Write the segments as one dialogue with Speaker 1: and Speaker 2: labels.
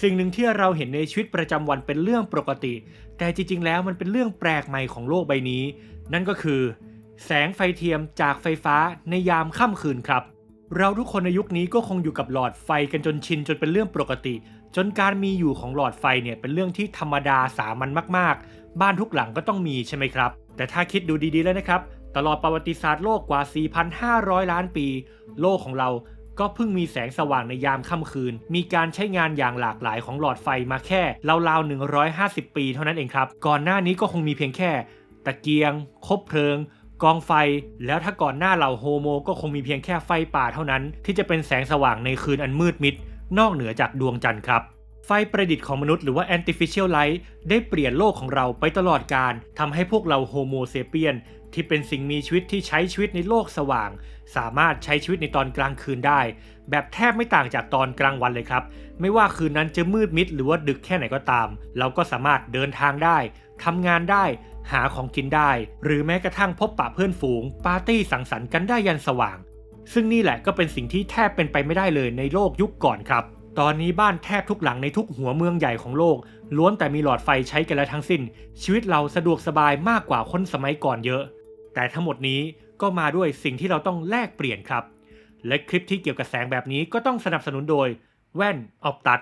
Speaker 1: สิ่งหนึ่งที่เราเห็นในชีวิตประจำวันเป็นเรื่องปกติ แต่จริง ๆ แล้วมันเป็นเรื่องแปลกใหม่ของโลกใบนี้ นั่นก็คือ แสงไฟเทียมจากไฟฟ้าในยามค่ำคืนครับ เราทุกคนในยุคนี้ก็คงอยู่กับหลอดไฟกันจนชินจนเป็นเรื่องปกติ จนการมีอยู่ของหลอดไฟเนี่ยเป็นเรื่องที่ธรรมดาสามัญมาก ๆ บ้านทุกหลังก็ต้องมีใช่ไหมครับ แต่ถ้าคิดดูดีๆแล้วนะครับ ตลอดประวัติศาสตร์โลกกว่า 4,500 ล้านปี โลกของเรา ก็เพิ่งมีแสงสว่างในยามค่ำคืน มีการใช้งานอย่างหลากหลายของหลอดไฟมาแค่ราวๆ150 ปีเท่านั้นเองครับ ก่อนหน้านี้ก็คงมีเพียงแค่ ตะเกียง คบเพลิงกองไฟ แล้วถ้าก่อนหน้าเหล่าโฮโม ก็คงมีเพียงแค่ไฟป่าเท่านั้น ที่จะเป็นแสงสว่างในคืนอันมืดมิด นอกเหนือจากดวงจันทร์ครับ ไฟประดิษฐ์ของมนุษย์หรือว่า artificial light ได้เปลี่ยนโลกของเราไปตลอดการทำให้พวกเราโฮโมเซเปียนที่เป็นสิ่งมีชีวิตที่ใช้ชีวิตในโลกสว่าง สามารถใช้ชีวิตในตอนกลางคืนได้ แบบแทบไม่ต่างจากตอนกลางวันเลยครับ ไม่ว่าคืนนั้นจะมืดมิดหรือว่าดึกแค่ไหนก็ตาม เราก็สามารถเดินทางได้ทำงานได้ หาของกินได้ หรือแม้กระทั่งพบปะเพื่อนฝูง ปาร์ตี้สังสรรค์กันได้ยันสว่าง ซึ่งนี่แหละก็เป็นสิ่งที่แทบเป็นไปไม่ได้เลยในโลกยุคก่อนครับ ตอนนี้บ้านแทบทุกหลังในทุกหัวเมืองใหญ่ของโลก ล้วนแต่มีหลอดไฟใช้กันแล้วทั้งสิ้น ชีวิตเราสะดวกสบายมากกว่าคนสมัยก่อนเยอะ แต่ทั้งหมดนี้ก็มาด้วยสิ่งที่เราต้องแลกเปลี่ยนครับ และคลิปที่เกี่ยวกับแสงแบบนี้ก็ต้องสนับสนุนโดย แว่นออบตัด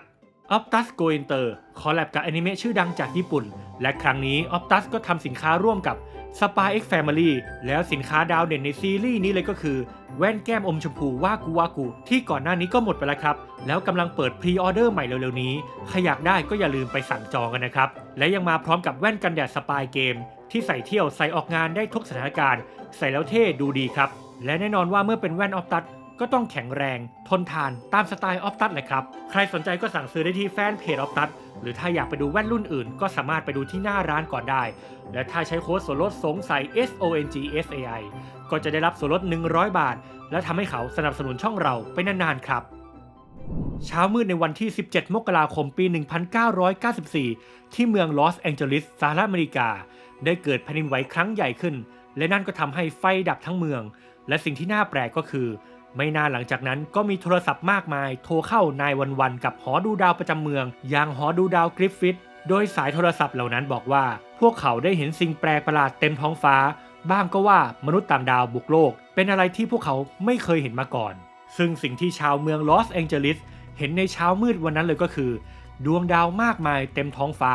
Speaker 1: ออ t ตัสโกอินเตอร์คอลแลบกับแอนิเมะชื่อดังจากญี่ปุ่น และครั้งนี้ออ t ตัสก็ทำสินค้าร่วมกับ Spy X Family แล้วสินค้าดาวเด่นในซีรีส์นี้เลยก็คือ แว่นแก้มอมชมพูวากูวากู ที่ก่อนหน้านี้ก็หมดไปแล้วครับ แล้วกำลังเปิดพรีออเดอร์ใหม่เร็วๆนี้ ใครอยากได้ก็อย่าลืมไปสั่งจองกันนะครับ และยังมาพร้อมกับแว่นกันแดดสปายเกม ที่ใส่เที่ยวใส่ออกงานได้ทุกสถานการณ์ ใส่แล้วเท่ดูดีครับและแน่นอนว่าเมื่อเป็นแว่นออฟตัส ก็ต้องแข็งแรง ทนทานตามสไตล์ออฟตัสเลยครับ ใครสนใจก็สั่งซื้อได้ที่แฟนเพจออฟตัสหรือถ้าอยากไปดูแว่นรุ่นอื่น ก็สามารถไปดูที่หน้าร้านก่อนได้ และถ้าใช้โค้ดส่วนลดสงสัย S O N G S A I ก็จะได้รับส่วนลด 100 บาท และทำให้เขาสนับสนุนช่องเราไปนานๆครับเช้ามืดในวันที่ 17 มกราคม ปี 1994 ที่เมืองลอสแองเจลิส สหรัฐอเมริกา ได้เกิดแผ่นดินไหวครั้งใหญ่ขึ้น และนั่นก็ทำให้ไฟดับทั้งเมือง และสิ่งที่น่าแปลกก็คือ ไม่นานหลังจากนั้นก็มีโทรศัพท์มากมาย โทรเข้านายวันวันๆกับหอดูดาวประจำเมือง อย่างหอดูดาวกริฟฟิธโดยสายโทรศัพท์เหล่านั้นบอกว่า พวกเขาได้เห็นสิ่งแปลกประหลาดเต็มท้องฟ้า บ้างก็ว่ามนุษย์ต่างดาวบุกโลก เป็นอะไรที่พวกเขาไม่เคยเห็นมาก่อน ซึ่งสิ่งที่ชาวเมืองลอสแองเจลิสเห็นในเช้ามืดวันนั้นเลยก็คือ ดวงดาวมากมายเต็มท้องฟ้า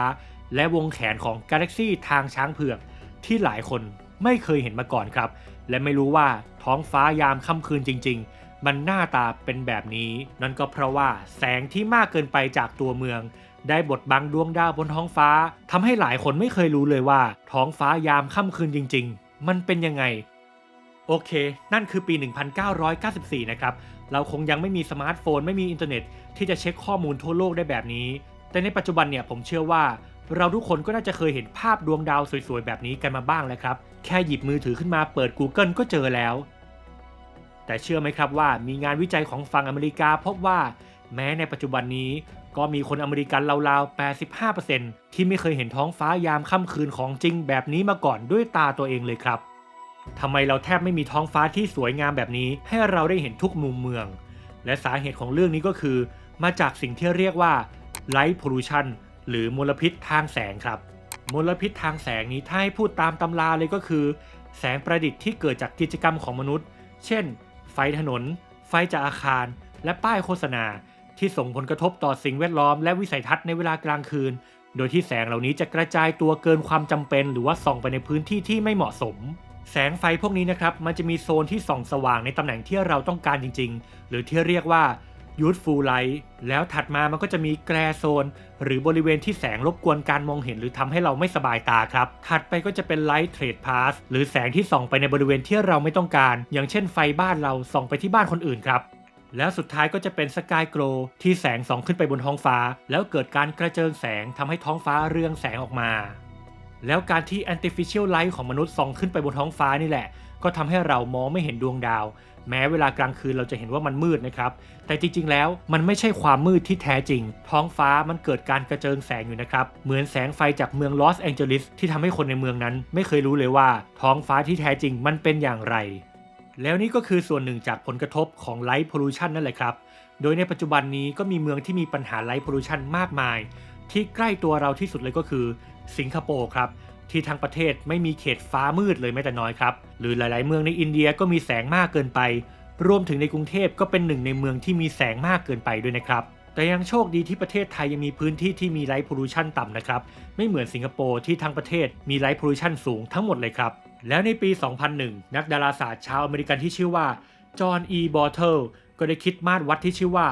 Speaker 1: และวงแขนของกาแล็กซี่ทางช้างเผือก ที่หลายคนไม่เคยเห็นมาก่อนครับ และไม่รู้ว่าท้องฟ้ายามค่ำคืนจริง ๆ มันหน้าตาเป็นแบบนี้ นั่นก็เพราะว่าแสงที่มากเกินไปจากตัวเมือง ได้บดบังดวงดาวบนท้องฟ้าทำให้หลายคนไม่เคยรู้เลยว่า ท้องฟ้ายามค่ำคืนจริง ๆ มันเป็นยังไงโอเค นั่นคือปี 1994 นะครับ เราคงยังไม่มีสมาร์ทโฟน ไม่มีอินเทอร์เน็ต ที่จะเช็คข้อมูลทั่วโลกได้แบบนี้ แต่ในปัจจุบันเนี่ยผมเชื่อว่า เราทุกคนก็น่าจะเคยเห็นภาพดวงดาวสวยๆ แบบนี้กันมาบ้างแล้วครับ แค่หยิบมือถือขึ้นมาเปิด Google ก็เจอแล้ว แต่เชื่อไหมครับว่ามีงานวิจัยของฝั่งอเมริกาพบว่า แม้ในปัจจุบันนี้ ก็มีคนอเมริกันราวๆ 85%ที่ไม่เคยเห็นท้องฟ้ายามค่ำคืนของจริงแบบนี้มาก่อนด้วยตาตัวเองเลยครับทำไมเราแทบไม่มีท้องฟ้าที่สวยงามแบบนี้ ให้เราได้เห็นทุกมุมเมือง และสาเหตุของเรื่องนี้ก็คือ มาจากสิ่งที่เรียกว่า light pollution หรือมลพิษทางแสงครับ มลพิษทางแสงนี้ถ้าให้พูดตามตำราเลยก็คือ แสงประดิษฐ์ที่เกิดจากกิจกรรมของมนุษย์ เช่น ไฟถนน ไฟจากอาคาร และป้ายโฆษณา ที่ส่งผลกระทบต่อสิ่งแวดล้อมและวิสัยทัศน์ในเวลากลางคืน โดยที่แสงเหล่านี้จะกระจายตัวเกินความจำเป็น หรือว่าส่องไปในพื้นที่ที่ไม่เหมาะสม แสงไฟพวกนี้นะครับมันจะมีโซนที่ส่องสว่างในตำแหน่งที่เราต้องการจริง ๆ หรือที่เรียกว่า youthful light แล้วถัดมามันก็จะมีแกรโซน หรือบริเวณที่แสงรบกวนการมองเห็นหรือทำให้เราไม่สบายตาครับ ถัดไปก็จะเป็น light trade pass หรือแสงที่ส่องไปในบริเวณที่เราไม่ต้องการ อย่างเช่นไฟบ้านเราส่องไปที่บ้านคนอื่นครับแล้วสุดท้ายก็จะเป็นสกายโกลที่แสงส่องขึ้นไปบนท้องฟ้า แล้วเกิดการกระเจิงแสงทำให้ท้องฟ้าเรืองแสงออกมา แล้วการที่ artificial light ของมนุษย์ส่องขึ้นไปบนท้องฟ้านี่แหละ ก็ทำให้เรามองไม่เห็นดวงดาว แม้เวลากลางคืนเราจะเห็นว่ามันมืดนะครับ แต่จริงๆ แล้วมันไม่ใช่ความมืดที่แท้จริง ท้องฟ้ามันเกิดการกระเจิงแสงอยู่นะครับ เหมือนแสงไฟจากเมืองลอสแองเจลิสที่ทำให้คนในเมืองนั้น ไม่เคยรู้เลยว่า ท้องฟ้าที่แท้จริงมันเป็นอย่างไร แล้วนี่ก็คือส่วนหนึ่งจากผลกระทบของไลท์พ l ลูชันนั่นแหละครับ โดยในปัจจุบันนี้ก็มีเมืองที่มีปัญหาไลท์พลูชันมากมายที่ใกล้ตัวเราที่สุดเลยก็คือ สิงคโปร์ครับที่ทั้งประเทศไม่มีเขตฟ้ามืดเลยแม้แต่น้อยครับหรือหลาย ๆ เมืองในอินเดียก็มีแสงมากเกินไป รวมถึงในกรุงเทพก็เป็นหนึ่งในเมืองที่มีแสงมากเกินไปด้วยนะครับแต่ยังโชคดีที่ประเทศไทยยังมีพื้นที่ที่มีไลท์พลูชันต่ำนะครับ ไม่เหมือนสิงคโปร์ที่ทั้งประเทศมีไลท์พลูชันสูงทั้งหมดเลยครับ แล้วในปี 2001 นักดาราศาสตร์ชาวอเมริกันที่ชื่อว่า จอห์น อี บอเทล ก็ได้คิดมาตรวัดที่ชื่อว่า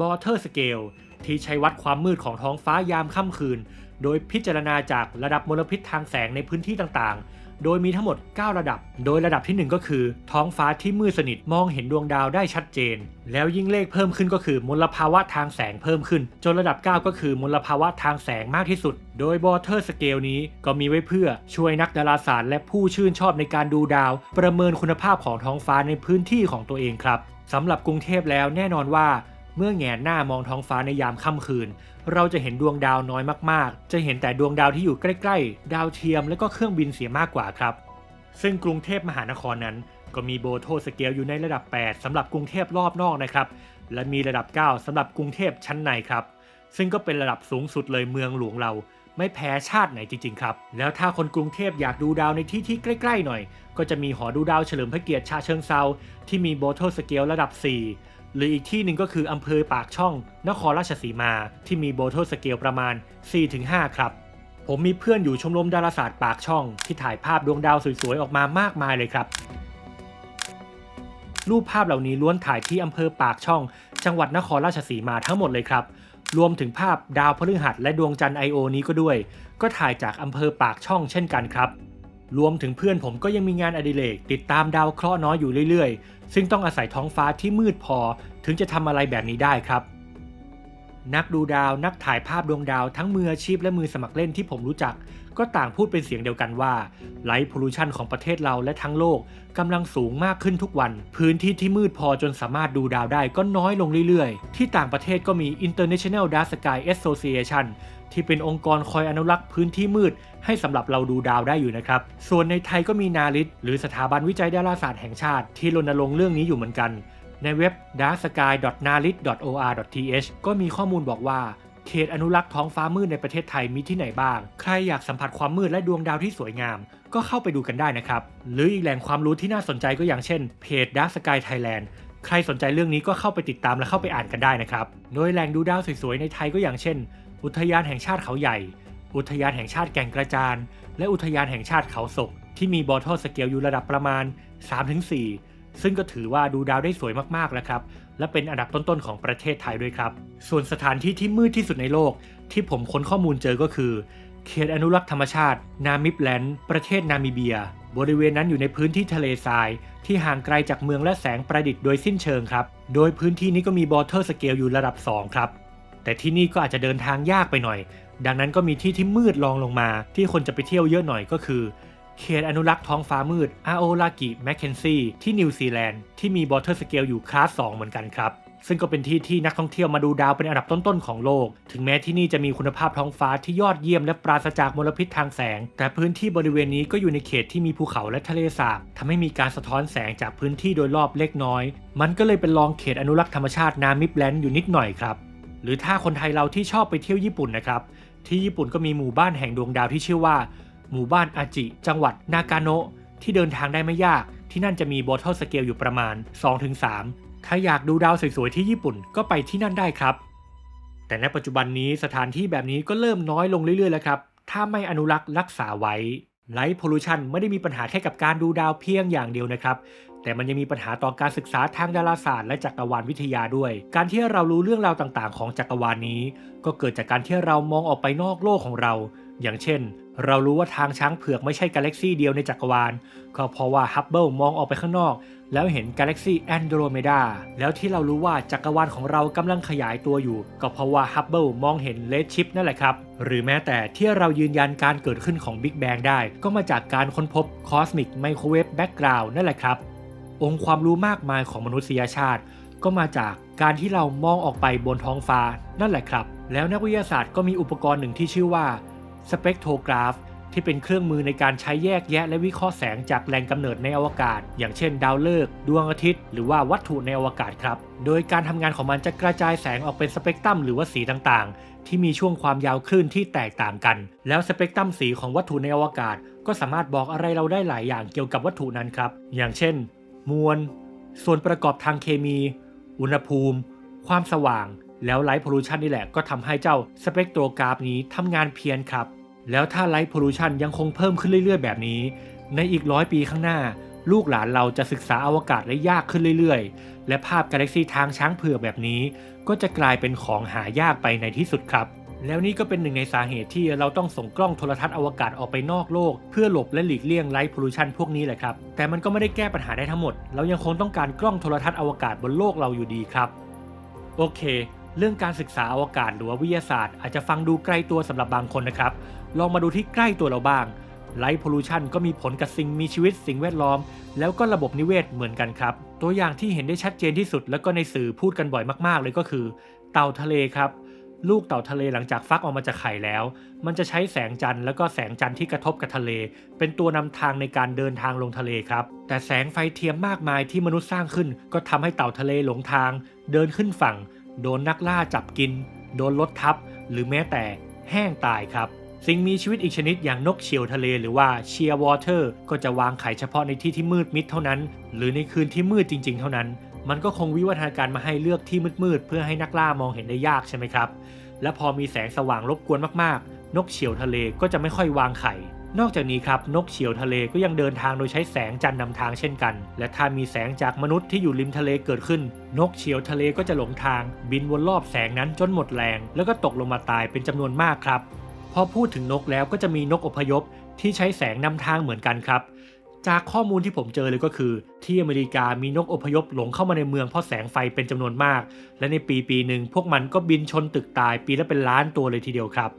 Speaker 1: บอเทอร์สเกลที่ใช้วัดความมืดของท้องฟ้ายามค่ำคืน โดยพิจารณาจากระดับมลพิษทางแสงในพื้นที่ต่างๆ โดยมีทั้งหมด 9 ระดับ โดยระดับทีหนึ่1 ก็คือ ท้องฟ้าที่มืดสนิทมองเห็นดวงดาวได้ชัดเจน แล้วยิ่งเลขเพิ่มขึ้นก็คือมลภาวะทางแสงเพิ่มขึ้น จนระดับ 9 ก็คือมลภาวะทางแสงมากที่สุด โดยบอเทอร์สเกลนี้ก็มีไว้เพื่อช่วยนักดาราศาสตร์และผู้ชื่นชอบในการดูดาว ประเมินคุณภาพของท้องฟ้าในพื้นที่ของตัวเองครับสำหรับกรุงเทพแล้วแน่นอนว่า เมื่อแงนหน้ามองท้องฟ้าในยามค่ำคืน เราจะเห็นดวงดาวน้อยมากๆ จะเห็นแต่ดวงดาวที่อยู่ใกล้ๆ ดาวเทียมและก็เครื่องบินเสียมากกว่าครับ ซึ่งกรุงเทพมหานครนั้น ก็มีโบโทสเกลอยู่ในระดับ 8สำหรับกรุงเทพรอบนอกนะครับ และมีระดับ 9สำหรับกรุงเทพชั้นในครับ ซึ่งก็เป็นระดับสูงสุดเลยเมืองหลวงเรา ไม่แพ้ชาติไหนจริงๆครับ แล้วถ้าคนกรุงเทพอยากดูดาวในที่ที่ใกล้ ๆ หน่อย ก็จะมีหอดูดาวเฉลิมพระเกียรติชาเชิงเซาที่มีโบโทสเกลระดับ 4 หรืออีกที่หนึ่งก็คืออำเภอปากช่อง นครราชสีมา ที่มีโบโทสเกลประมาณ 4-5 ครับ ผมมีเพื่อนอยู่ชมรมดาราศาสตร์ปากช่อง ที่ถ่ายภาพดวงดาวสวยๆ ออกมามากมายเลยครับ รูปภาพเหล่านี้ล้วนถ่ายที่อำเภอปากช่อง จังหวัดนครราชสีมาทั้งหมดเลยครับ รวมถึงภาพดาวพฤหัสและดวงจันทร์ไอโอนี้ก็ด้วย ก็ถ่ายจากอำเภอปากช่องเช่นกันครับ รวมถึงเพื่อนผมก็ยังมีงานอดิเรกติดตามดาวเคราะห์น้อยอยู่เรื่อยๆ ซึ่งต้องอาศัยท้องฟ้าที่มืดพอถึงจะทำอะไรแบบนี้ได้ครับ นักดูดาวนักถ่ายภาพดวงดาวทั้งมืออาชีพและมือสมัครเล่นที่ผมรู้จัก ก็ต่างพูดเป็นเสียงเดียวกันว่าไลท์พลูชันของประเทศเราและทั้งโลกกำลังสูงมากขึ้นทุกวัน พื้นที่ที่มืดพอจนสามารถดูดาวได้ก็น้อยลงเรื่อยๆ ที่ต่างประเทศก็มี International Dark Sky Association ที่เป็นองค์กรคอยอนุรักษ์พื้นที่มืด ให้สำหรับเราดูดาวได้อยู่นะครับ ส่วนในไทยก็มีนาริตหรือสถาบันวิจัยดาราศาสตร์แห่งชาติ ที่รณรงค์เรื่องนี้อยู่เหมือนกัน ในเว็บ darksky.narit.or.th ก็มีข้อมูลบอกว่า เขตอนุรักษ์ท้องฟ้ามืดในประเทศไทยมีที่ไหนบ้าง ใครอยากสัมผัสความมืดและดวงดาวที่สวยงาม ก็เข้าไปดูกันได้นะครับ หรืออีกแหล่งความรู้ที่น่าสนใจก็อย่างเช่นเพจ Dark Sky Thailand ใครสนใจเรื่องนี้ก็เข้าไปติดตามและเข้าไปอ่านกันได้นะครับ โดยแหล่งดูดาวสวยๆในไทยก็อย่างเช่น อุทยานแห่งชาติเขาใหญ่ อุทยานแห่งชาติแก่งกระจาน และอุทยานแห่งชาติเขาศก ที่มีบอทอสเกลอยู่ระดับประมาณ 3-4 ซึ่งก็ถือว่าดูดาวได้สวยมากๆแล้วครับ และเป็นอันดับต้นๆของประเทศไทยด้วยครับ ส่วนสถานที่ที่มืดที่สุดในโลก ที่ผมค้นข้อมูลเจอก็คือ เขตอนุรักษ์ธรรมชาติ นามิบแลนด์ ประเทศนามิเบีย บริเวณนั้นอยู่ในพื้นที่ทะเลทราย ที่ห่างไกลจากเมืองและแสงประดิษฐ์โดยสิ้นเชิงครับ โดยพื้นที่นี้ก็มีบอเทอร์สเกลอยู่ระดับ 2 ครับ แต่ที่นี่ก็อาจจะเดินทางยากไปหน่อย ดังนั้นก็มีที่ที่มืดรองลงมา ที่คนจะไปเที่ยวเยอะหน่อยก็คือ เขตอนุรักษ์ท้องฟ้ามืดอาโอลากิแมคเคนซี่ที่นิวซีแลนด์ที่มีบอเทอร์สเกลอยู่คลาส 2 เหมือนกันครับ ซึ่งก็เป็นที่ที่นักท่องเที่ยวมาดูดาวเป็นอันดับต้นๆของโลก ถึงแม้ที่นี่จะมีคุณภาพท้องฟ้าที่ยอดเยี่ยมและปราศจากมลพิษทางแสง แต่พื้นที่บริเวณนี้ก็อยู่ในเขตที่มีภูเขาและทะเลสาบทำให้มีการสะท้อนแสงจากพื้นที่โดยรอบเล็กน้อย มันก็เลยเป็นรองเขตอนุรักษ์ธรรมชาตินามิบแลนด์อยู่นิดหน่อยครับหรือถ้าคนไทยเราที่ชอบไปเที่ยวญี่ปุ่นนะครับที่ญี่ปุ่นก็มีหมู่บ้านแห่งดวงดาวที่ชื่อว่า หมู่บ้านอาจิ จังหวัดนากาโนะที่เดินทางได้ไม่ยาก ที่นั่นจะมีบอทเทิลสเกลอยู่ประมาณ 2-3 ถ้าอยากดูดาวสวยๆที่ญี่ปุ่นก็ไปที่นั่นได้ครับ แต่ในปัจจุบันนี้สถานที่แบบนี้ก็เริ่มน้อยลงเรื่อยๆแล้วครับ ถ้าไม่อนุรักษ์รักษาไว้ไลท์พลูชันไม่ได้มีปัญหาแค่กับการดูดาวเพียงอย่างเดียวนะครับ แต่มันยังมีปัญหาต่อการศึกษาทางดาราศาสตร์และจักรวาลวิทยาด้วย การที่เรารู้เรื่องราวต่างๆ ของจักรวาลนี้ ก็เกิดจากการที่เรามองออกไปนอกโลกของเรา อย่างเช่น เรารู้ว่าทางช้างเผือกไม่ใช่กาแล็กซีเดียวในจักรวาล ก็เพราะว่าฮับเบิลมองออกไปข้างนอก แล้วเห็นกาแล็กซีแอนโดรเมดาแล้วที่เรารู้ว่าจักรวาลของเรากำลังขยายตัวอยู่ ก็เพราะว่าฮับเบิลมองเห็นเลดชิปนั่นแหละครับ หรือแม้แต่ที่เรายืนยันการเกิดขึ้นของบิ๊กแบงได้ ก็มาจากการค้นพบคอสมิกไมโครเวฟแบ็กกราวน์นั่นแหละครับ องค์ความรู้มากมายของมนุษยชาติ ก็มาจากการที่เรามองออกไปบนท้องฟ้านั่นแหละครับ แล้วนักวิทยาศาสตร์ก็มีอุปกรณ์หนึ่งที่ชื่อว่า สเปกโทกราฟที่เป็นเครื่องมือในการใช้แยกแยะและวิเคราะห์แสงจากแหล่งกำเนิดในอวกาศ อย่างเช่น ดาวฤกษ์ดวงอาทิตย์ หรือว่าวัตถุในอวกาศครับ โดยการทำงานของมันจะกระจายแสงออกเป็นสเปกตรัมหรือว่าสีต่างๆ ที่มีช่วงความยาวคลื่นที่แตกต่างกัน แล้วสเปกตรัมสีของวัตถุในอวกาศ ก็สามารถบอกอะไรเราได้หลายอย่างเกี่ยวกับวัตถุนั้นครับ อย่างเช่น มวล ส่วนประกอบทางเคมี อุณหภูมิ ความสว่าง แล้วไลท์พ o ลูชันนี่แหละก็ทำให้เจ้าสเปกโตรกราฟนี้ทำงานเพี้ยนครับ แล้วถ้าไลท์พ o ลูชันยังคงเพิ่มขึ้นเรื่อยๆ แบบนี้ ในอีกร้อยปีข้างหน้า ลูกหลานเราจะศึกษาอวกาศได้ยากขึ้นเรื่อยๆ และภาพกาแล็กซีทางช้างเผือกแบบนี้ ก็จะกลายเป็นของหายากไปในที่สุดครับแล้วนี่ก็เป็นหนึ่งในสาเหตุที่เราต้องส่งกล้องโทรทัศน์อวกาศออกไปนอกโลก เพื่อหลบและหลีกเลี่ยงไลท์พลูชันพวกนี้แหละครับ แต่มันก็ไม่ได้แก้ปัญหาได้ทั้งหมด เรายังคงต้องการกล้องโทรทัศน์อวกาศบนโลกเราอยู่ดีครับ โอเค เรื่องการศึกษาอวกาศหรือว่าวิทยาศาสตร์อาจจะฟังดูใกลตัวสำหรับบางคนนะครับ ลองมาดูที่ใกล้ตัวเราบ้างไลท์พ o ลูชันก็มีผลกับสิ่งมีชีวิตสิ่งแวดล้อม แล้วก็ระบบนิเวศเหมือนกันครับ ตัวอย่างที่เห็นได้ชัดเจนที่สุด แล้วก็ในสื่อพูดกันบ่อยมากๆ เลยก็คือ เต่าทะเลครับ ลูกเต่าทะเลหลังจากฟักออกมาจากไข่แล้ว มันจะใช้แสงจันทร์แล้วก็แสงจันทร์ที่กระทบกับทะเล เป็นตัวนำทางในการเดินทางลงทะเลครับ แต่แสงไฟเทียมมากมายที่มนุษย์สร้างขึ้น ก็ทำให้เต่าทะเลหลงทาง เดินขึ้นฝั่ง โดนนักล่าจับกิน โดนรถทับ หรือแม้แต่แห้งตายครับ สิ่งมีชีวิตอีกชนิดอย่างนกเฉียวทะเลหรือว่าเชียร์วอเตอร์ก็จะวางไข่เฉพาะในที่ที่มืดมิดเท่านั้น หรือในคืนที่มืดจริง ๆ เท่านั้น มันก็คงวิวัฒนาการมาให้เลือกที่มืดๆเพื่อให้นักล่ามองเห็นได้ยากใช่ไหมครับ และพอมีแสงสว่างรบกวนมากๆ นกเฉียวทะเลก็จะไม่ค่อยวางไข่ นอกจากนี้ครับนกเฉียวทะเลก็ยังเดินทางโดยใช้แสงจันทร์นำทางเช่นกัน และถ้ามีแสงจากมนุษย์ที่อยู่ริมทะเลเกิดขึ้น นกเฉียวทะเลก็จะหลงทาง บินวนรอบแสงนั้นจนหมดแรง แล้วก็ตกลงมาตายเป็นจำนวนมากครับ พอพูดถึงนกแล้วก็จะมีนกอพยพที่ใช้แสงนำทางเหมือนกันครับ จากข้อมูลที่ผมเจอเลยก็คือ ที่อเมริกามีนกอพยพหลงเข้ามาในเมืองเพราะแสงไฟเป็นจำนวนมาก และในปีปีหนึ่งพวกมันก็บินชนตึกตายปีละเป็นล้านตัวเลยทีเดียวครับ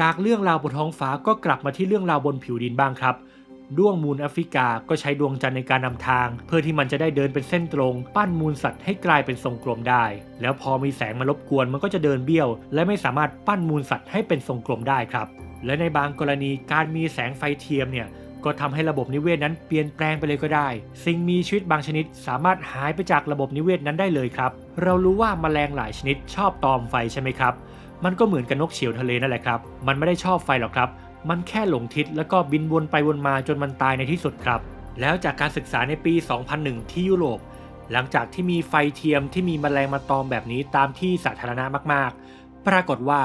Speaker 1: จากเรื่องราวบนท้องฟ้าก็กลับมาที่เรื่องราวบนผิวดินบ้างครับดวงมูลแอฟริกาก็ใช้ดวงจันทร์ในการนำทาง เพื่อที่มันจะได้เดินเป็นเส้นตรง ปั้นมูลสัตว์ให้กลายเป็นทรงกลมได้ แล้วพอมีแสงมารบกวนมันก็จะเดินเบี้ยว และไม่สามารถปั้นมูลสัตว์ให้เป็นทรงกลมได้ครับ และในบางกรณีการมีแสงไฟเทียมเนี่ยก็ทำให้ระบบนิเวศนั้นเปลี่ยนแปลงไปเลยก็ได้ สิ่งมีชีวิตบางชนิดสามารถหายไปจากระบบนิเวศนั้นได้เลยครับ เรารู้ว่าแมลงหลายชนิดชอบตอมไฟใช่ไหมครับ มันก็เหมือนกับนกเฉียวทะเลนั่นแหละครับ มันไม่ได้ชอบไฟหรอกครับ มันแค่หลงทิศแล้วก็บินวนไปวนมาจนมันตายในที่สุดครับ แล้วจากการศึกษาในปี 2001 ที่ยุโรป หลังจากที่มีไฟเทียมที่มีแมลงมาตอมแบบนี้ตามที่สาธารณะมากๆ ปรากฏว่า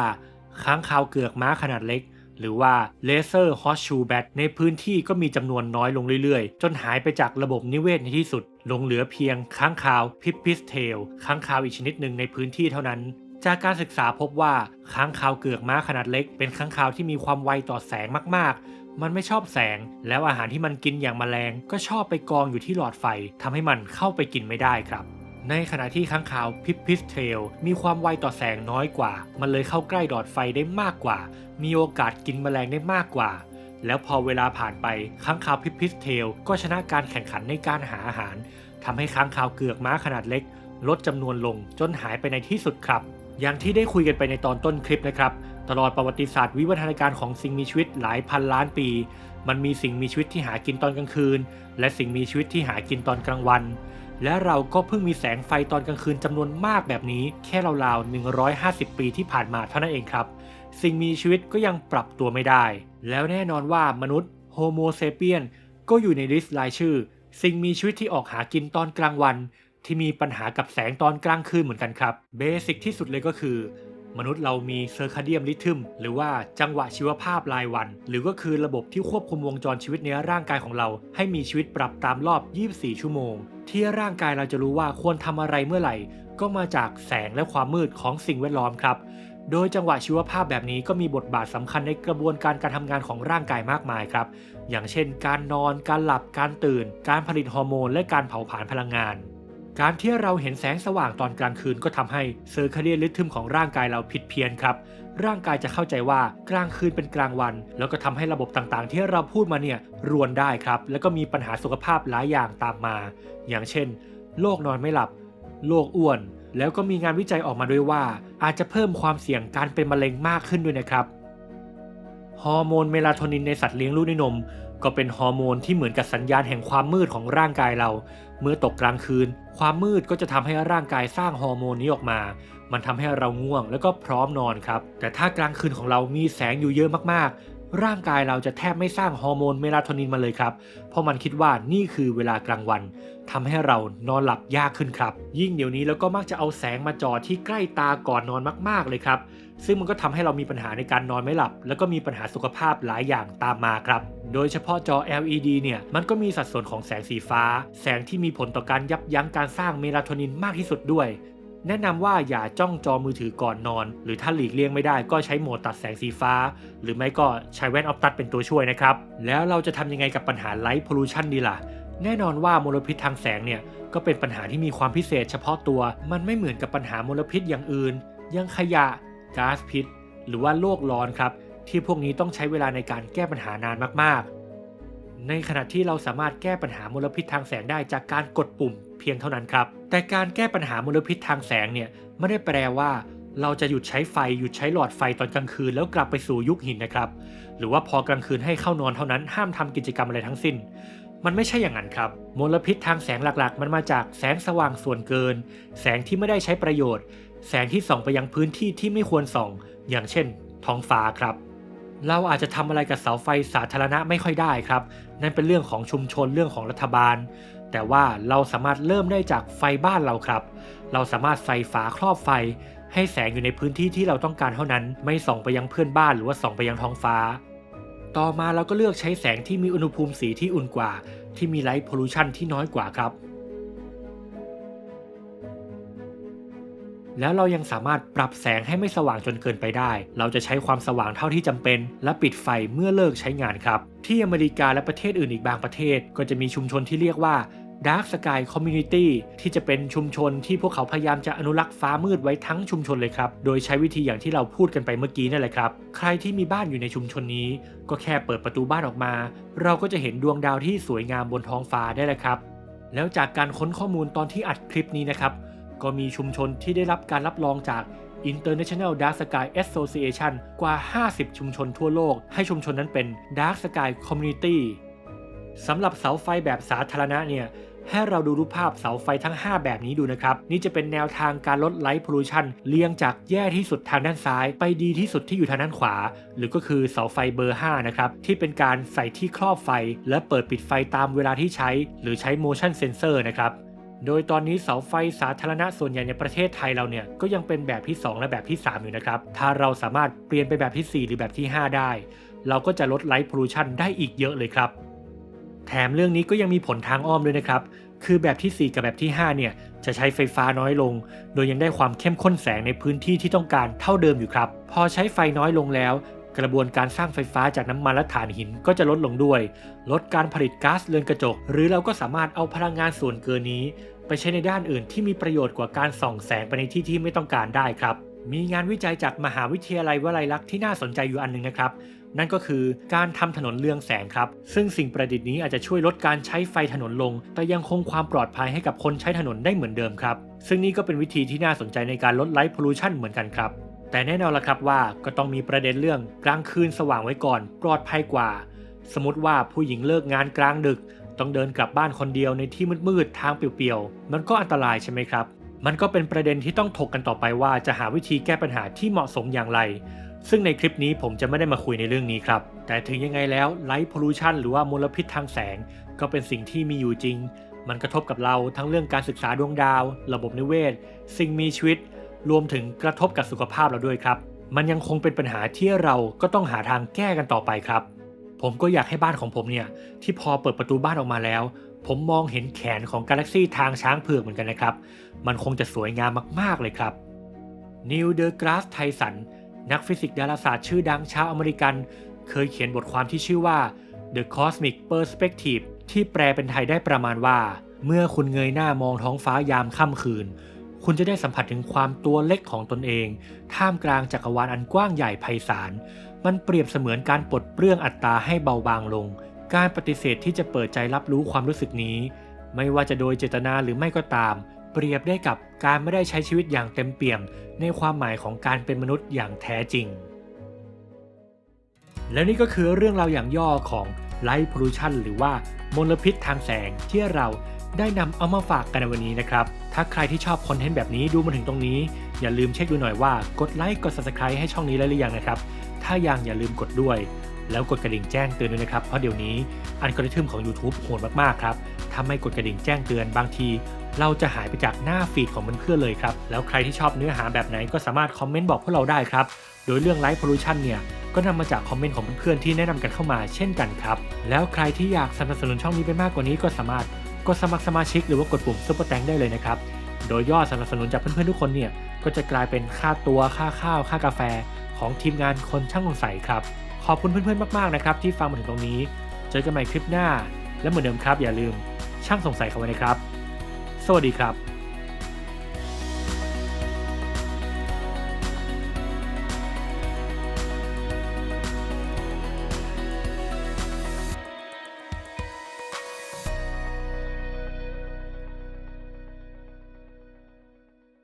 Speaker 1: ค้างคาวเกือกม้าขนาดเล็ก หรือว่าเลเซอร์ฮอสชูแบทในพื้นที่ก็มีจำนวนน้อยลงเรื่อยๆ จนหายไปจากระบบนิเวศในที่สุด ลงเหลือเพียงค้างคาวพิปปิสเทลค้างคาวอีกชนิดหนึ่งในพื้นที่เท่านั้น จากการศึกษาพบว่าค้างคาวเกือกม้าขนาดเล็ก เป็นค้างคาวที่มีความไวต่อแสงมาก ๆ มันไม่ชอบแสง แล้วอาหารที่มันกินอย่างแมลง ก็ชอบไปกองอยู่ที่หลอดไฟทำให้มันเข้าไปกินไม่ได้ครับ ในขณะที่ค้างคาวพิปปิสเทลมีความไวต่อแสงน้อยกว่า มันเลยเข้าใกล้หลอดไฟได้มากกว่า มีโอกาสกินแมลงได้มากกว่าแล้วพอเวลาผ่านไปค้างคาวพิปปิสเทลก็ชนะการแข่งขันในการหาอาหารทำให้ค้างคาวเกือกม้าขนาดเล็ก ลดจำนวนลงจนหายไปในที่สุดครับ อย่างที่ได้คุยกันไปในตอนต้นคลิปนะครับ ตลอดประวัติศาสตร์วิวัฒนาการของสิ่งมีชีวิตหลายพันล้านปี มันมีสิ่งมีชีวิตที่หากินตอนกลางคืน และสิ่งมีชีวิตที่หากินตอนกลางวัน และเราก็เพิ่งมีแสงไฟตอนกลางคืนจำนวนมากแบบนี้ แค่ราวๆ 150 ปีที่ผ่านมาเท่านั้นเองครับ สิ่งมีชีวิตก็ยังปรับตัวไม่ได้ แล้วแน่นอนว่ามนุษย์โฮโมเซเปียนก็อยู่ในลิสต์รายชื่อ สิ่งมีชีวิตที่ออกหากินตอนกลางวัน ที่มีปัญหากับแสงตอนกลางคืนเหมือนกันครับ เบสิกที่สุดเลยก็คือ มนุษย์เรามีเซอร์คาเดียมริทึมหรือว่าจังหวะชีวภาพรายวัน หรือก็คือระบบที่ควบคุมวงจรชีวิตในร่างกายของเรา ให้มีชีวิตปรับตามรอบ 24 ชั่วโมง ที่ร่างกายเราจะรู้ว่าควรทำอะไรเมื่อไหร่ ก็มาจากแสงและความมืดของสิ่งแวดล้อมครับโดยจังหวะชีวภาพแบบนี้ก็มีบทบาทสำคัญในกระบวนการการทำงานของร่างกายมากมายครับ อย่างเช่น การนอน การหลับ การตื่น การผลิตฮอร์โมน และการเผาผลาญพลังงาน การที่เราเห็นแสงสว่างตอนกลางคืนก็ทำให้เซอร์คาเดียนริทึมของร่างกายเราผิดเพี้ยนครับ ร่างกายจะเข้าใจว่ากลางคืนเป็นกลางวัน แล้วก็ทำให้ระบบต่างๆ ที่เราพูดมาเนี่ยรวนได้ครับ แล้วก็มีปัญหาสุขภาพหลายอย่างตามมา อย่างเช่น โรคนอนไม่หลับ โรคอ้วน แล้วก็มีงานวิจัยออกมาด้วยว่า อาจจะเพิ่มความเสี่ยงการเป็นมะเร็งมากขึ้นด้วยนะครับ ฮอร์โมนเมลาโทนินในสัตว์เลี้ยงลูกด้วยนมก็เป็นฮอร์โมนที่เหมือนกับสัญญาณแห่งความมืดของร่างกายเรา เมื่อตกกลางคืน ความมืดก็จะทำให้ร่างกายสร้างฮอร์โมนนี้ออกมา มันทำให้เราง่วงแล้วก็พร้อมนอนครับ แต่ถ้ากลางคืนของเรามีแสงอยู่เยอะมากๆ ร่างกายเราจะแทบไม่สร้างฮอร์โมนเมลาโทนินมาเลยครับ เพราะมันคิดว่านี่คือเวลากลางวันทำให้เรานอนหลับยากขึ้นครับ ยิ่งเดี๋ยวนี้แล้วก็มักจะเอาแสงมาจอที่ใกล้ตาก่อนนอนมาก ๆเลยครับ ซึ่งมันก็ทำให้เรามีปัญหาในการนอนไม่หลับ แล้วก็มีปัญหาสุขภาพหลายอย่างตามมาครับ โดยเฉพาะจอ LED เนี่ยมันก็มีสัดส่วนของแสงสีฟ้า แสงที่มีผลต่อการยับยั้งการสร้างเมลาโทนินมากที่สุดด้วยแนะนำว่าอย่าจ้องจอมือถือก่อนนอน หรือถ้าหลีกเลี่ยงไม่ได้ก็ใช้โหมดตัดแสงสีฟ้า หรือไม่ก็ใช้แว่นออฟตัดเป็นตัวช่วยนะครับ แล้วเราจะทำยังไงกับปัญหาไลท์พลูชันดีล่ะ แน่นอนว่ามลพิษทางแสงเนี่ย ก็เป็นปัญหาที่มีความพิเศษเฉพาะตัว มันไม่เหมือนกับปัญหามลพิษอย่างอื่นยังขยะ ก๊าซพิษ หรือว่าโลกร้อนครับ ที่พวกนี้ต้องใช้เวลาในการแก้ปัญหานานมากๆ ในขณะที่เราสามารถแก้ปัญหามลพิษทางแสงได้จากการกดปุ่มเพียงเท่านั้นครับ แต่การแก้ปัญหามลพิษทางแสงเนี่ยไม่ได้แปลว่า เราจะหยุดใช้ไฟหยุดใช้หลอดไฟตอนกลางคืนแล้วกลับไปสู่ยุคหินนะครับ หรือว่าพอกลางคืนให้เข้านอนเท่านั้นห้ามทำกิจกรรมอะไรทั้งสิ้นมันไม่ใช่อย่างนั้นครับ มลพิษทางแสงหลักๆ มันมาจากแสงสว่างส่วนเกิน แสงที่ไม่ได้ใช้ประโยชน์ แสงที่ส่องไปยังพื้นที่ที่ไม่ควรส่อง อย่างเช่น ท้องฟ้าครับ เราอาจจะทำอะไรกับเสาไฟสาธารณะไม่ค่อยได้ครับ นั่นเป็นเรื่องของชุมชนเรื่องของรัฐบาล แต่ว่าเราสามารถเริ่มได้จากไฟบ้านเราครับ เราสามารถใส่ฝาครอบไฟ ให้แสงอยู่ในพื้นที่ที่เราต้องการเท่านั้น ไม่ส่องไปยังเพื่อนบ้านหรือว่าส่องไปยังท้องฟ้า ต่อมาเราก็เลือกใช้แสงที่มีอุณหภูมิสีที่อุ่นกว่า ที่มีไลท์พลูชันที่น้อยกว่าครับ แล้วเรายังสามารถปรับแสงให้ไม่สว่างจนเกินไปได้ เราจะใช้ความสว่างเท่าที่จำเป็น และปิดไฟเมื่อเลิกใช้งานครับ ที่อเมริกาและประเทศอื่นอีกบางประเทศ ก็จะมีชุมชนที่เรียกว่า Dark Sky Community ที่จะเป็นชุมชนที่พวกเขาพยายามจะอนุรักษ์ฟ้ามืดไว้ทั้งชุมชนเลยครับ โดยใช้วิธีอย่างที่เราพูดกันไปเมื่อกี้นั่นแหละครับ ใครที่มีบ้านอยู่ในชุมชนนี้ ก็แค่เปิดประตูบ้านออกมา เราก็จะเห็นดวงดาวที่สวยงามบนท้องฟ้าได้เลยครับ แล้วจากการค้นข้อมูลตอนที่อัดคลิปนี้นะครับ ก็มีชุมชนที่ได้รับการรับรองจาก International Dark Sky Association กว่า 50 ชุมชนทั่วโลก ให้ชุมชนนั้นเป็น Dark Sky Community สำหรับเสาไฟแบบสาธารณะเนี่ยให้เราดูรูปภาพเสาไฟทั้ง 5 แบบนี้ดูนะครับ นี่จะเป็นแนวทางการลดไลท์พลูชันเรียงจากแย่ที่สุดทางด้านซ้าย ไปดีที่สุดที่อยู่ทางด้านขวา หรือก็คือเสาไฟเบอร์ 5 นะครับ ที่เป็นการใส่ที่ครอบไฟ และเปิดปิดไฟตามเวลาที่ใช้ หรือใช้ motion sensor นะครับ โดยตอนนี้เสาไฟสาธารณะส่วนใหญ่ในประเทศไทยเราเนี่ยก็ยังเป็นแบบที่ 2 และแบบที่ 3 อยู่นะครับ ถ้าเราสามารถเปลี่ยนไปแบบที่ 4 หรือแบบที่ 5 ได้ เราก็จะลดไลท์พลูชันได้อีกเยอะเลยครับ แถมเรื่องนี้ก็ยังมีผลทางอ้อมด้วยนะครับ คือแบบที่ 4 กับแบบที่ 5 เนี่ยจะใช้ไฟฟ้าน้อยลง โดยยังได้ความเข้มข้นแสงในพื้นที่ที่ต้องการเท่าเดิมอยู่ครับ พอใช้ไฟน้อยลงแล้ว กระบวนการสร้างไฟฟ้าจากน้ำมันและถ่านหินก็จะลดลงด้วย ลดการผลิตก๊าซเรือนกระจก หรือเราก็สามารถเอาพลังงานส่วนเกินนี้ ไปใช้ในด้านอื่นที่มีประโยชน์กว่าการส่องแสงไปในที่ที่ไม่ต้องการได้ครับ มีงานวิจัยจากมหาวิทยาลัยวลัยลักษณ์ที่น่าสนใจอยู่อันหนึงนะครับ นั่นก็คือการทำถนนเรืองแสงครับ ซึ่งสิ่งประดิษฐ์นี้อาจจะช่วยลดการใช้ไฟถนนลง แต่ยังคงความปลอดภัยให้กับคนใช้ถนนได้เหมือนเดิมครับ ซึ่งนี่ก็เป็นวิธีที่น่าสนใจในการลดไลท์พลูชันเหมือนกันครับ แต่แน่นอนละครับว่าก็ต้องมีประเด็นเรื่องกลางคืนสว่างไว้ก่อนปลอดภัยกว่า สมมติว่าผู้หญิงเลิกงานกลางดึก ต้องเดินกลับบ้านคนเดียวในที่มืดๆทางเปลี่ยวๆ มันก็อันตรายใช่ไหมครับ มันก็เป็นประเด็นที่ต้องถกกันต่อไปว่าจะหาวิธีแก้ปัญหาที่เหมาะสมอย่างไร ซึ่งในคลิปนี้ผมจะไม่ได้มาคุยในเรื่องนี้ครับ แต่ถึงยังไงแล้วไลท์พลูชันหรือว่ามลพิษทางแสง ก็เป็นสิ่งที่มีอยู่จริง มันกระทบกับเราทั้งเรื่องการศึกษาดวงดาว ระบบนิเวศ สิ่งมีชีวิต รวมถึงกระทบกับสุขภาพเราด้วยครับ มันยังคงเป็นปัญหาที่เราก็ต้องหาทางแก้กันต่อไปครับ ผมก็อยากให้บ้านของผมเนี่ยที่พอเปิดประตูบ้านออกมาแล้ว ผมมองเห็นแขนของกาแล็กซี่ทางช้างเผือกเหมือนกันนะครับ มันคงจะสวยงามมากๆเลยครับนิวเดอร์กราสไทสันนักฟิสิกส์ดาราศาสตร์ชื่อดังชาวอเมริกัน เคยเขียนบทความที่ชื่อว่า The Cosmic Perspective ที่แปลเป็นไทยได้ประมาณว่า เมื่อคุณเงยหน้ามองท้องฟ้ายามค่ำคืน คุณจะได้สัมผัสถึงความตัวเล็กของตนเอง ท่ามกลางจักรวาลอันกว้างใหญ่ไพศาล มันเปรียบเสมือนการปลดเปลื้องอัตตาให้เบาบางลง การปฏิเสธที่จะเปิดใจรับรู้ความรู้สึกนี้ ไม่ว่าจะโดยเจตนาหรือไม่ก็ตาม เปรียบได้กับการไม่ได้ใช้ชีวิตอย่างเต็มเปี่ยม ในความหมายของการเป็นมนุษย์อย่างแท้จริง แล้วนี่ก็คือเรื่องราวอย่างย่อของ Light Pollution หรือว่ามลพิษทางแสงที่เรา ได้นำเอามาฝากกันในวันนี้นะครับ ถ้าใครที่ชอบคอนเทนต์แบบนี้ดูมาถึงตรงนี้ อย่าลืมเช็คดูหน่อยว่ากดไลค์กด Subscribe ให้ช่องนี้แล้วหรือยังนะครับ ถ้ายังอย่าลืมกดด้วย แล้วกดกระดิ่งแจ้งเตือนด้วยนะครับ เพราะเดี๋ยวนี้อัลกอริทึมของ YouTube โหดมากๆครับถ้าไม่กดกระดิ่งแจ้งเตือนบางที เราจะหายไปจากหน้าฟีดของเพื่อนๆเลยครับ แล้วใครที่ชอบเนื้อหาแบบไหนก็สามารถคอมเมนต์บอกพวกเราได้ครับ โดยเรื่อง Light Pollution เนี่ยก็นำมาจากคอมเมนต์ของเพื่อนๆที่แนะนำกันเข้ามาเช่นกันครับ แล้วใครที่อยากสนับสนุนช่องนี้ไปมากกว่านี้ก็สามารถ กดสมัครสมาชิกหรือว่ากดปุ่มซุปเปอร์แตงได้เลยนะครับ โดยยอดสนับสนุนจากเพื่อนๆทุกคนเนี่ย ก็จะกลายเป็นค่าตัวค่าข้าว ค่ากาแฟ ของทีมงานคนช่างสงสัยครับ ขอบคุณเพื่อนๆมากๆนะครับที่ฟังมาถึงตรงนี้ เจอกันใหม่คลิปหน้า และเหมือนเดิมครับ อย่าลืมช่างสงสัยเขาไว้นะครับ สวัสดีครับ